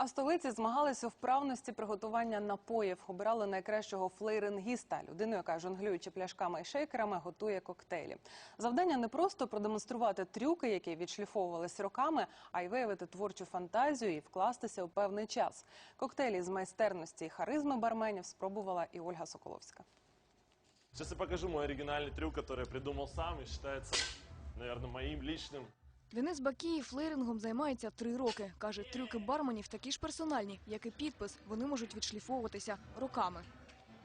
А в столиці змагалися у вправності приготування напоїв. Обирали найкращого флейрингіста, людину, яка жонглюючи пляшками і шейкерами, готує коктейлі. Завдання не просто продемонструвати трюки, які відшліфовувались роками, а й виявити творчу фантазію і вкластися у певний час. Коктейлі з майстерності і харизми барменів спробувала і Ольга Соколовська. Сейчас я покажу мой оригинальный трюк, который я придумал сам и считается, наверное, моим личным. Денис Бакіїв флерингом займається три роки. Каже, трюки барменів такі ж персональні, як і підпис. Вони можуть відшліфовуватися роками.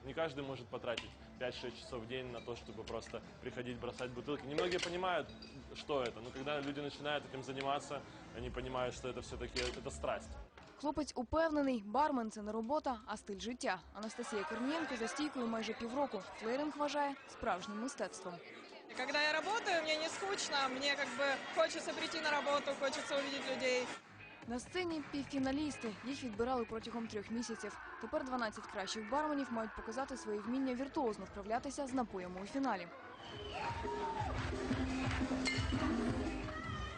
Не каждый может потратить 5-6 часов в день на то, чтобы просто приходить бросать бутылки. Немногие понимают, что это, но когда люди начинают этим заниматься, они понимают, что это все-таки это страсть. Хлопець упевнений, бармен це не робота, а стиль життя. Анастасія Корнієнко за стійкою майже півроку. Флеринг вважає справжнім мистецтвом. Когда я работаю, мне не скучно, мне как бы хочется прийти на работу, хочется увидеть людей. На сцені півфіналісти. Їх відбирали протягом трьох місяців. Тепер 12 кращих барменів мають показати своє вміння віртуозно вправлятися з напоями у фіналі.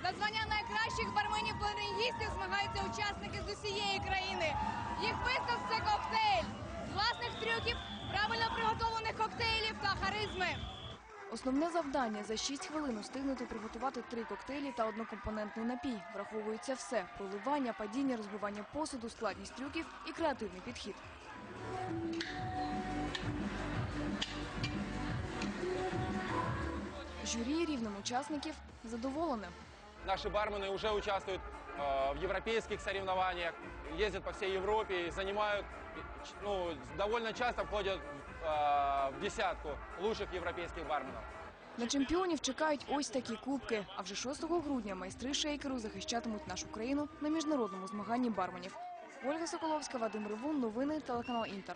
За звання найкращих барменів флорингістів змагаються учасники з усієї країни. Їх вистав це коктейль з власних трюків, правильно приготованих коктейлів та харизми. Основне завдання за 6 хвилин устигнути приготувати три коктейлі та однокомпонентний напій. Враховується все: проливання, падіння, розбивання посуду, складність трюків і креативний підхід. Журі рівнем учасників задоволене. Наши бармены уже участвуют э, в европейских соревнованиях, ездят по всей Европе и занимают, э, ч- ну, довольно часто входят э, в десятку лучших европейских барменов. На чемпіонів чекають ось такі кубки. А вже 6 грудня майстри шейкеру захищатимуть нашу країну на міжнародному змаганні барменів. Ольга Соколовська, Вадим Ривун, новини телеканал Інтер.